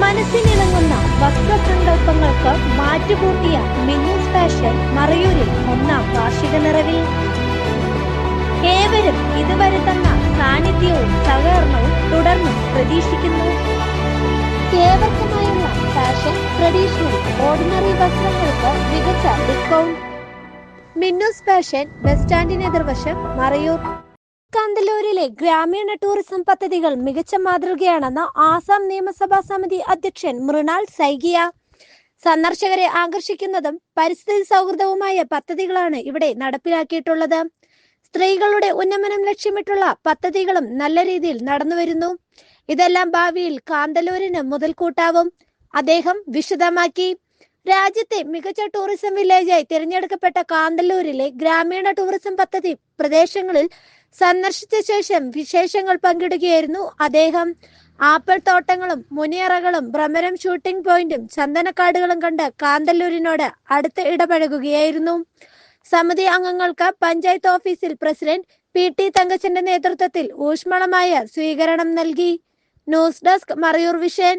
മനസ്സിനിണങ്ങുന്ന വസ്ത്രസങ്കല്പങ്ങൾക്ക് മാറ്റുകൂട്ടിയ Minnu's fashion മറയൂരിൽ ഒന്നാം വാർഷിക നിറവിൽ. ഏവരും ഇതുവരെ തന്ന സാന്നിധ്യവും സഹകരണവും തുടർന്നും പ്രതീക്ഷിക്കുന്നു. ഏവർക്കുമായുള്ള ഫാഷൻ ട്രഡീഷണൽ ഓർഡിനറി വസ്ത്രങ്ങൾക്ക് മികച്ച ഡിസ്കൗണ്ട്. മിന്നൂസ് ഫാഷൻ ബസ് സ്റ്റാൻഡിന് എതിർവശം മറയൂർ. കാന്തല്ലൂരിലെ ഗ്രാമീണ ടൂറിസം പദ്ധതികൾ മികച്ച മാതൃകയാണെന്ന് ആസാം നിയമസഭാ സമിതി അധ്യക്ഷൻ മൃണാൾ സൈകിയ സന്ദർശകരെ ആകർഷിക്കുന്നതും പരിസ്ഥിതി സൗഹൃദവുമായ പദ്ധതികളാണ് ഇവിടെ നടപ്പിലാക്കിയിട്ടുള്ളത്. സ്ത്രീകളുടെ ഉന്നമനം ലക്ഷ്യമിട്ടുള്ള പദ്ധതികളും നല്ല രീതിയിൽ നടന്നുവരുന്നു. ഇതെല്ലാം ഭാവിയിൽ കാന്തല്ലൂരിന് മുതൽക്കൂട്ടാവും. അദ്ദേഹം വിശദമാക്കി. രാജ്യത്തെ മികച്ച ടൂറിസം വില്ലേജായി തിരഞ്ഞെടുക്കപ്പെട്ട കാന്തല്ലൂരിലെ ഗ്രാമീണ ടൂറിസം പദ്ധതി പ്രദേശങ്ങളിൽ സന്ദർശിച്ച ശേഷം വിശേഷങ്ങൾ പങ്കിടുകയായിരുന്നു അദ്ദേഹം. ആപ്പിൾ തോട്ടങ്ങളും മുനിയറകളും ഭ്രമരം ഷൂട്ടിംഗ് പോയിന്റും ചന്ദനക്കാടുകളും കണ്ട് കാന്തല്ലൂരിനോട് അടുത്ത് ഇടപഴകുകയായിരുന്നു. സമിതി അംഗങ്ങൾക്ക് പഞ്ചായത്ത് ഓഫീസിൽ പ്രസിഡന്റ് പി ടി തങ്കച്ചന്റെ നേതൃത്വത്തിൽ ഊഷ്മളമായ സ്വീകരണം നൽകി. News desk Marayoor vision.